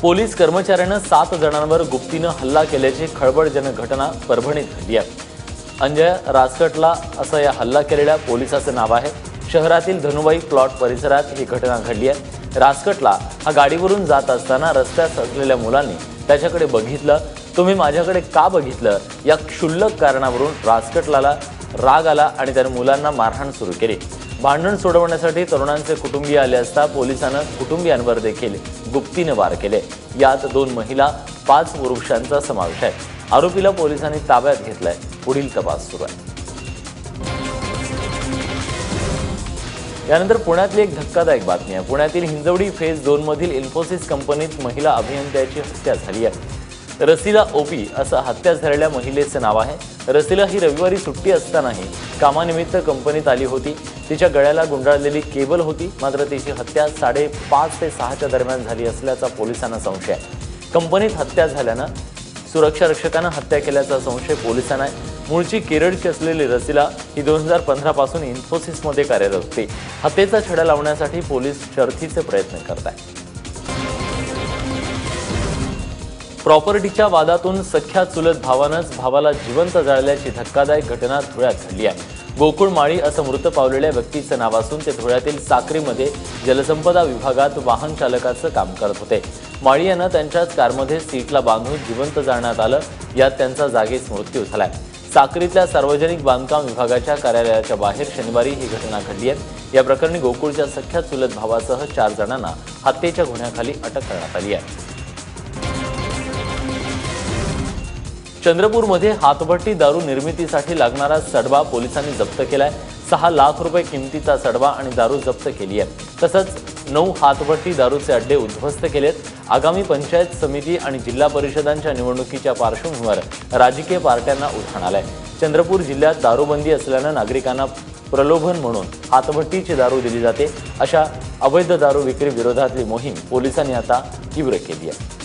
Police कर्मचाऱ्यानं सात जणांवर गुप्तीनं हल्ला केल्याची खळबळजनक घटना परभणीत घडली आहे. अंजय राजकटला असं या हल्ला केलेल्या पोलिसाचं नाव आहे. शहरातील धनुबाई प्लॉट परिसरात ही घटना घडली आहे. राजकटला हा गाडीवरून जात असताना रस्त्यात असलेल्या मुलांनी त्याच्याकडे बघितलं. तुम्ही माझ्याकडे का बघितलं? या क्षुल्लक कारणावरून राजकटलाला राग आला आणि त्याने मुलांना मारहाण सुरू केली. भांडण सोडवण्यासाठी तरुणांचे कुटुंबीय आले असता पोलिसांना कुटुंबियांवर देखील गुप्तीने वार केले. यात दोन महिला पाच पुरुषांचा समावेश आहे. आरोपीला पोलिसांनी ताब्यात घेतलाय. पुढील तपास सुरू आहे. यानंतर पुण्यातली एक धक्कादायक बातमी आहे. पुण्यातील हिंजवडी फेज दोन मधील इन्फोसिस कंपनीत महिला अभियंत्याची हत्या झाली आहे. रसीला ओबी असं हत्या झालेल्या महिलेचं नाव आहे. रसीला ही रविवारी सुट्टी असतानाही कामानिमित्त कंपनीत आली होती. तिच्या गळ्याला गुंडाळलेली केबल होती. मात्र तिची हत्या साडेपाच ते सहाच्या दरम्यान झाली असल्याचा पोलिसांना संशय. आहे कंपनीत हत्या झाल्यानं सुरक्षा रक्षकानं हत्या केल्याचा संशय पोलिसांना आहे. मूळची केरळची असलेली रसीला ही दोन हजार पंधरापासून इन्फोसिसमध्ये कार्यरत होती. हत्येचा छडा लावण्यासाठी पोलीस शर्थीचे प्रयत्न करत आहेत प्रॉपर्टीच्या वादातून सख्या चुलत भावानंच भावाला जिवंत जाळल्याची धक्कादायक घटना धुळ्यात घडली आहे. गोकुळ माळी असं मृत पावलेल्या व्यक्तीचं नाव असून ते धुळ्यातील साक्रीमध्ये जलसंपदा विभागात वाहन चालकाचं काम करत होते. माळी यांना त्यांच्याच कारमध्ये सीटला बांधून जिवंत जाळण्यात आलं. यात त्यांचा जागीच मृत्यू झालाय. साक्रीतल्या सार्वजनिक बांधकाम विभागाच्या कार्यालयाच्या बाहेर शनिवारी ही घटना घडली आहे. या प्रकरणी गोकुळच्या सख्या चुलत भावासह चार जणांना हत्येच्या गुन्ह्याखाली अटक करण्यात आली आहे. चंद्रपूरमध्ये हातभट्टी दारू निर्मितीसाठी लागणारा सडबा पोलिसांनी जप्त केलाय. सहा लाख रुपये किमतीचा सडबा आणि दारू जप्त केली आहे. तसंच नऊ हातभट्टी दारूचे अड्डे उद्ध्वस्त केलेत. आगामी पंचायत समिती आणि जिल्हा परिषदांच्या निवडणुकीच्या पार्श्वभूमीवर राजकीय पार्ट्यांना उधाण आलंय. चंद्रपूर जिल्ह्यात दारूबंदी असल्यानं नागरिकांना प्रलोभन म्हणून हातभट्टीची दारू दिली जाते. अशा अवैध दारू विक्री विरोधातली मोहीम पोलिसांनी आता तीव्र केली आहे.